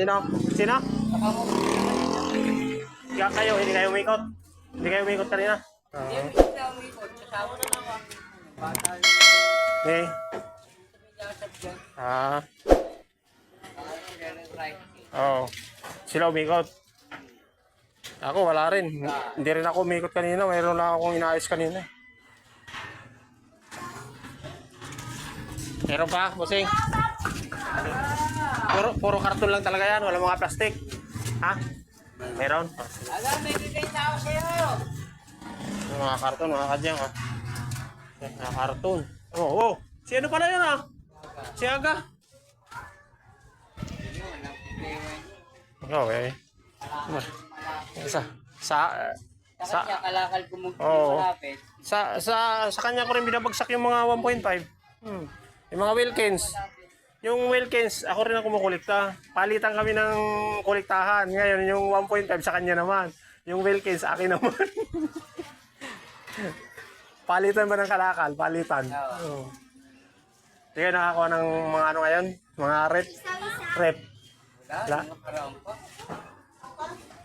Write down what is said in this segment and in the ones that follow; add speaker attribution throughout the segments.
Speaker 1: Sino? Sino? Kaya kayo, hindi kayo umikot. Hindi kayo umikot kanina. Oo. Okay. Ah. Oo. Sila umikot. Ako wala rin. Hindi rin ako umikot kanina. Mayroon lang akong inaayos kanina. Meron pa, bossing? Puro, puro karton lang talaga yan. Wala mga plastic. Ha? Meron?
Speaker 2: Alam, may bibenta ako sa'yo.
Speaker 1: Mga karton, mga kadyang ha. Mga karton. Oo, oh, oh. Si ano pala yun ha? Si Aga. Okay. Sa, sa,
Speaker 2: Sa kalakal malapit.
Speaker 1: sa, sa, sa kanya ko rin binabagsak yung mga 1.5. Hmm. Yung mga Wilkins. Yung Wilkins, ako rin ang kumukulikta. Palitan kami ng kuliktahan. Ngayon, yung 1.5 sa kanya naman. Yung Wilkins, akin naman. palitan ba ng kalakal? Palitan. Oo. Sige, nakakuha ng mga ano ngayon? Mga rep. Rep. Wala.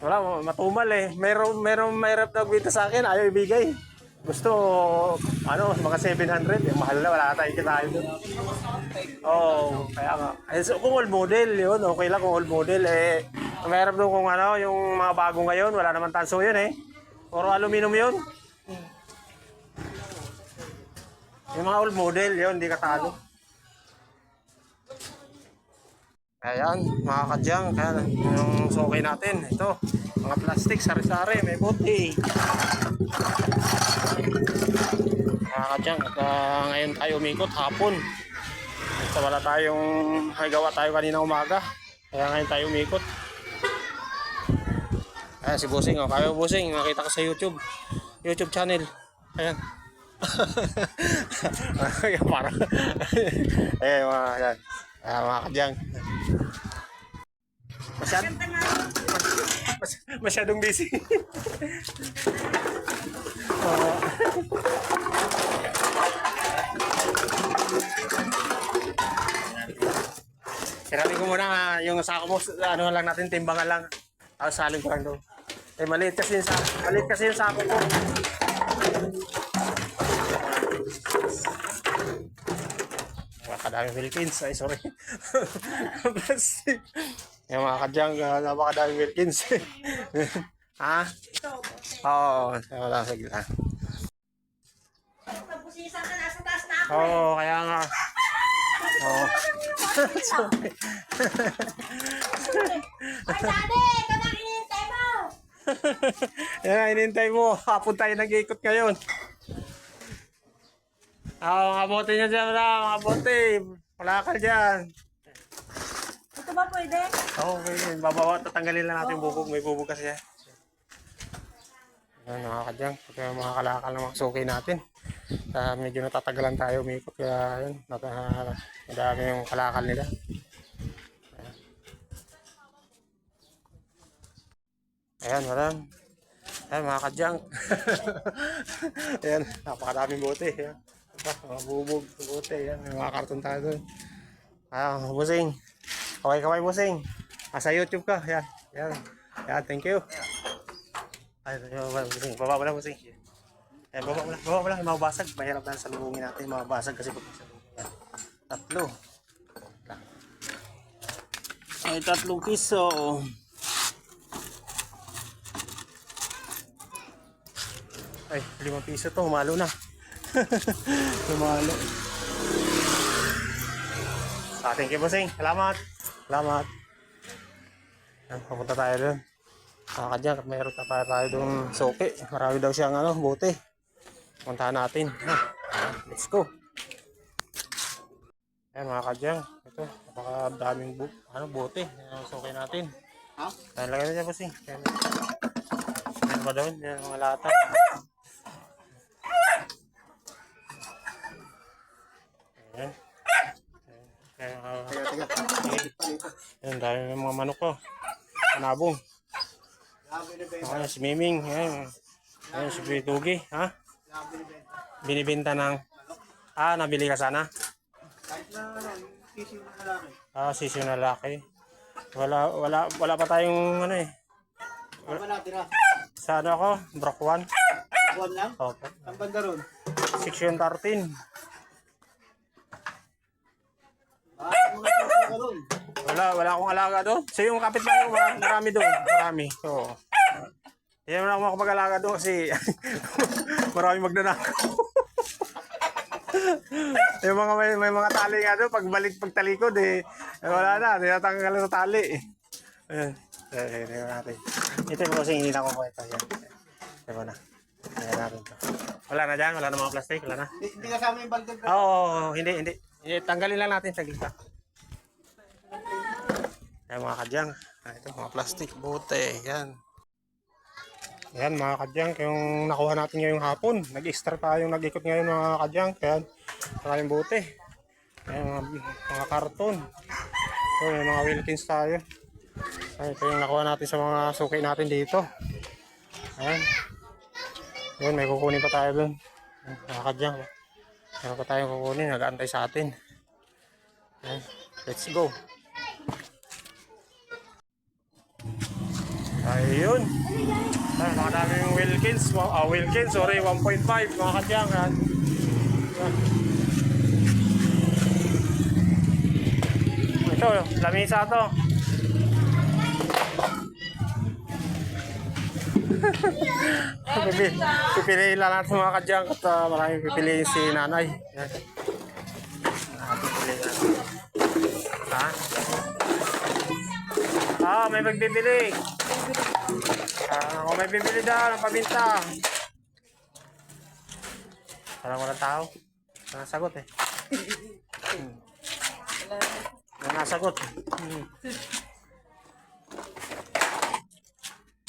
Speaker 2: Wala,
Speaker 1: matumal eh. Meron, meron may rep na sa akin, ayaw ibigay. Gusto, ano, mga 700. Eh, mahal na, wala tayong kitahin doon. Oo, oh, kaya nga. Eh, so, kung old model, yun, okay lang kung old model. Eh, mahirap doon kung ano, yung mga bago ngayon, wala naman tanso yun eh. Puro aluminum yun. Yung mga old model, yun, hindi katalo. Ayan, mga kadyang, kaya yung sukay natin, ito, mga plastic, sari-sari, may buti. Mga kadyang, at, ah, ngayon tayo umikot, hapon. At wala tayong, ay gawa tayo kanina umaga, kaya ngayon tayo umikot. Ayan, si Busing, oh, kayo Busing, nakita ko sa YouTube, YouTube channel. Ayan. Ayan, para. Ayan, mga, ayan. Ayan, mga kadyang. Masyad, mas- masyadong busy. Oo. Sinabi ko muna nga, yung sako mo, ano lang natin, timbangan lang. Tapos salin ko lang doon. Eh, maliit kasi yung sako, maliit kasi yung sako ko. Napakadami Wilkins. Ay, sorry. Plastic. Yung mga kadyang, uh, napakadami Wilkins. ha? Oo. Wala, sige lang.
Speaker 3: Nabusisan ka nasa taas na ako.
Speaker 1: Oo, kaya nga. Oo. sorry.
Speaker 3: Ay, daddy, ito na hinihintay mo.
Speaker 1: Yan, inintay mo. Hapon tayo nag-iikot ngayon. Ah, mga bote niya dyan, wala. Mga bote. Wala ka dyan.
Speaker 3: Ito ba pwede?
Speaker 1: Okay, babawa, tatanggalin lang natin yung bubog. May bubog kasi yan. Yan, mga kadyang. Pagka mga kalakal ng mga sukay natin. Ah, medyo natatagalan tayo umikot. Kaya yun, nat- ah, madami yung kalakal nila. Ayan, madam. Ayan, mga kadyang. Ayan, napakadaming bote. Ayan. Aba, mga bubog, bote. Ayan, may mga karton tayo doon. Ah, busing. Kaway kaway busing. Ah, sa YouTube ka. Yan. Yan. Yan, thank you. Ay, baba, busing. Baba mo lang busing. Yan, baba mo lang. Baba mo lang. Mababasag. Mahirap na sa lubungin natin. Mababasag kasi pag sa lubungin. Yan. Tatlo. Ay, tatlong piso. Ay, limang piso to. Humalo na. Humalo. Ah, thank you, bossing. Salamat. Salamat. Yan, papunta tayo doon. Kakadyan, mayroon na tayo doon soke. Marami daw siyang ano, bote. Puntahan natin. Ha, let's go. Ayan mga kadyang. Ito, napakadaming bu ano, bote. Ayan, soke natin.
Speaker 2: Ha?
Speaker 1: Ayan, lagay na dyan, bossing. Ayan. Ayan ba doon? Ayan, mga lata. Ayan. Ayan, ah, Ayan, dahil ng mga manok ko. Panabong. Ayan, si Miming. Ayan. Ayan, si Bitugi. Ha? Binibenta ng... Ah, nabili ka sana?
Speaker 2: Kahit na, sisiw na lalaki.
Speaker 1: Ah, sisyo na laki. Wala, wala, wala pa tayong ano eh.
Speaker 4: Ano ba natira?
Speaker 1: Sa ano ako? Brock 1.
Speaker 4: Buwan lang?
Speaker 1: Opo.
Speaker 4: Ang banda ron?
Speaker 1: Section 13.
Speaker 4: Ah.
Speaker 1: Wala, wala akong alaga doon. So yung kapitbahay ko, marami, marami doon. Marami. So, hindi naman ako makapag-alaga doon kasi marami magnanakaw. yung mga may, may mga tali nga doon, pagbalik pagtalikod eh, eh, wala na, tinatanggal na sa tali. Ayan. Ayan, ayan natin. Ito yung kasi hindi na ako kwenta. Yan. Ito na. Ayan natin to. Wala na dyan, wala na mga plastic, wala na.
Speaker 4: Hindi, hindi kasama yung balde.
Speaker 1: Oo, oh, hindi, hindi. Eh, Tanggalin lang natin sa gitna. Ayan mga kadyang. Ah, Ito mga plastic, bote. Yan. Yan mga kadyang, yung nakuha natin ngayong hapon. Nag-extra tayong nag-ikot ngayon mga kadyang. Kaya saka yung bote. Ayan mga, mga karton. So, may mga Wilkins tayo. Ayan, ito yung nakuha natin sa mga suki natin dito. Ayan. Yun, may kukunin pa tayo dun. Ayan, Mga kadyang. Meron pa tayong kukunin, nag-aantay sa atin. Ayan, let's go. Ayun. Ay, mga daming Wilkins. Wa- Ah, Wilkins, sorry, 1.5 mga kadyang. Ayan. Ayan. Ito, lamisa to. Pipili, pipiliin lang natin mga kadyang at uh, maraming pipiliin si nanay. Yan. Ah, pipiliin natin. Ha? Ah, may magbibili. Ah, kung may bibili daw ng pabinta. Parang walang tao. Walang sagot eh. Hmm. Walang sagot. Hmm.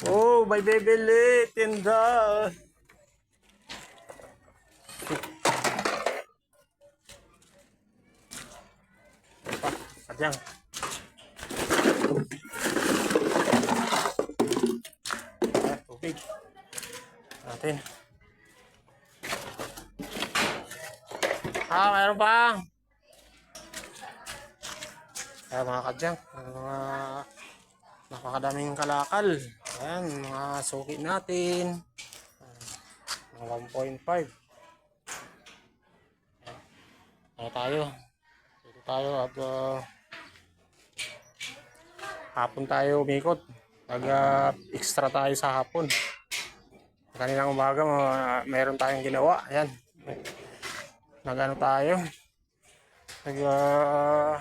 Speaker 1: Oh, may bibili. Tinda. Pa, Natin. Ah, mayroon pa. Kaya mga kadyang, mga napakadaming kalakal. Ayan, mga suki natin. Mga 1.5. Ayan. Ano tayo? Dito tayo at uh, hapon tayo umikot. Pag uh, extra tayo sa hapon. Kaninang umaga, mayroon tayong ginawa. Ayan. Nagano tayo. Nag uh,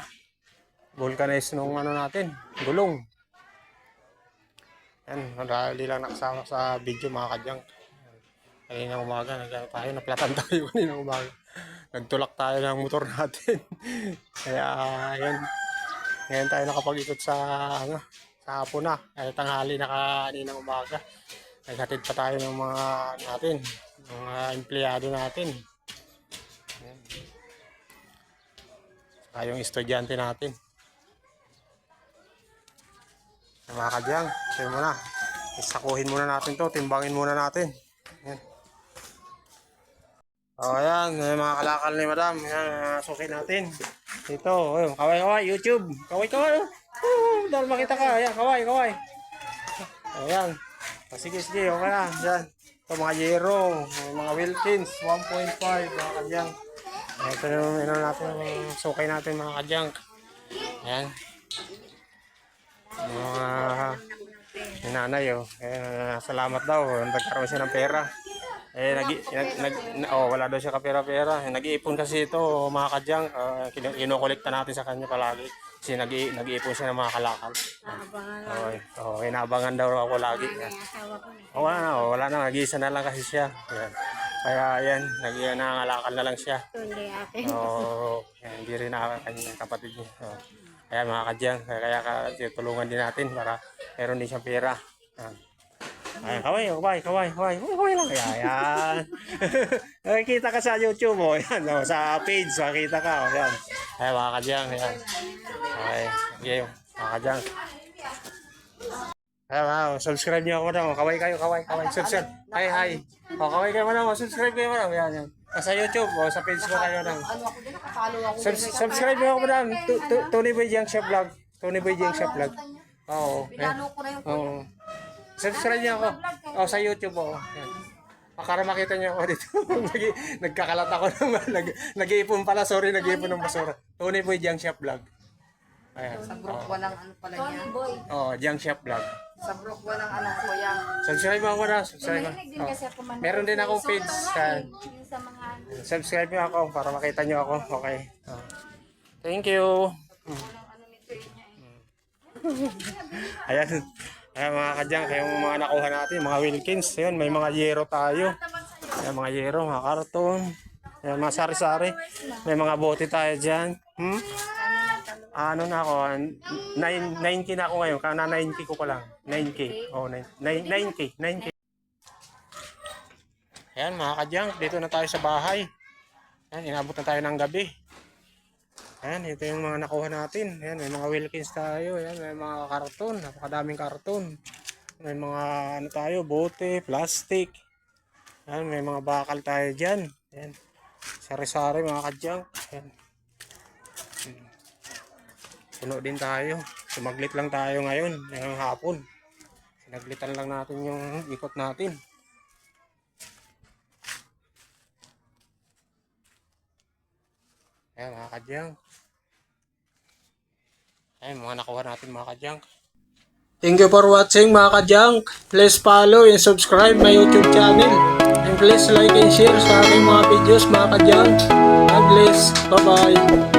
Speaker 1: vulcanize nung ano natin, gulong. Yan, dahil di lang nakasama sa video mga kadyang. Kanina umaga, nagano tayo, naplatan tayo kanina umaga. Nagtulak tayo ng motor natin. Kaya, yan. Ngayon tayo nakapag-ikot sa, ano, sa hapon na. Kaya tanghali na kanina umaga. Naghatid pa tayo ng mga natin, mga empleyado natin. Yan. Saka yung estudyante natin. Mga kadyang, sayo muna. Isakuhin muna natin to, timbangin muna natin. Yan. O oh, yung mga kalakal ni madam. Yan, uh, suki natin. Ito, oh, kaway kaway, YouTube. Kaway kaway. Oh. Dahil makita ka. Ayan, kaway kaway. Ayan. O, sige, sige, okay na. Yan. Ito mga Yero, mga Wilkins, 1.5, mga kadyang. Ito yung ino natin, sukay natin mga kadyang. Ayan. Mga yung nanay oh. Eh, salamat daw. Nagkaroon siya ng pera. Eh, nag, nag, nag, oh, wala daw siya kapera-pera. Nag-iipon kasi ito, oh, mga kadyang. Uh, kinukolekta natin sa kanya palagi. Kasi nag, nag-iipon siya ng mga kalakal. Okay. Oh, inaabangan daw ako lagi. Yan. Oh, wala na, oh, wala na. Nag-iisa na lang kasi siya. Yan. Kaya yan, nag nangangalakal na lang siya.
Speaker 3: Kundi ate.
Speaker 1: Oo, yan, hindi rin na kanyang kapatid niya. Oo. Kaya mga kadyang, kaya, kaya ka, tulungan din natin para meron din siyang pera. Yan. Ayan, kaway, kaway, kaway, kaway, kaway, kaway lang. Kaya, yan. Nakikita ka sa YouTube, oh, yan, oh, sa page, makikita ka, oh, yan. Ayan, mga kadyang, yan. Okay, mga kadyang. Ayan, ah, subscribe niyo ako na, kaway kayo, kaway, kaway, subscribe. Hi, hi. O, kaway kayo madam, subscribe kayo madam, yan, yan. Sa YouTube, o, sa page ko kayo.
Speaker 3: Ano ako.
Speaker 1: Subs- subscribe niyo ako Tu- Tony Boy Jiang Shop Vlog. Tony Boy Jiang Shop Vlog. Oo.
Speaker 3: Pinalo ko na yung.
Speaker 1: Oo. Subscribe niyo ako. Oh, sa YouTube oh. Yan. Para makita niyo ako dito. Nag- Nagkakalat ako ng nag, nag-iipon pala. Sorry, nag-iipon ng basura. Tony Boy Junk Shop Vlog. Ayan.
Speaker 2: Sa Brook, walang ano pala
Speaker 3: Tony
Speaker 2: niya.
Speaker 3: Boy.
Speaker 1: Oh, Junk Shop Vlog.
Speaker 2: Sa Brook, walang ano ko yan.
Speaker 1: Subscribe mo ako na. Subscribe mo.
Speaker 3: Tumahilig din
Speaker 1: Oh.
Speaker 3: kasi ako manood.
Speaker 1: Meron din akong
Speaker 3: So,
Speaker 1: page sa-
Speaker 3: yung sa mga ano.
Speaker 1: Subscribe niyo ako para makita niyo ako. Okay. Oh. Thank you.
Speaker 2: Walang ano eh.
Speaker 1: Ayan. Ayan mga kadyang, yung mga nakuha natin, mga Wilkins. Ayan, may mga yero tayo. Ayan, mga yero, mga karton. Ayan, mga sari-sari. May mga bote tayo dyan. Hmm? Ano na ako, 9, 9K na ako ngayon. Kana 9K ko pa lang. 9K. Oh, 9, 9, 9K. 9K. Ayan mga kadyang, dito na tayo sa bahay. Ayan, inabot na tayo ng gabi. Ayan, ito yung mga nakuha natin. Ayan, may mga Wilkins tayo. Ayan, may mga karton. Napakadaming karton. May mga ano tayo, bote, plastic. Ayan, may mga bakal tayo dyan. Ayan. Sari-sari mga kadyang. Ayan. Puno din tayo. Sumaglit lang tayo ngayon, ngayong hapon. Sinaglitan lang natin yung ikot natin. Ayan mga kadyang. Ayan mga nakuha natin mga kadyang. Thank you for watching mga kadyang. Please follow and subscribe my YouTube channel. And please like and share sa aking mga videos mga kadyang. God bless. Bye bye.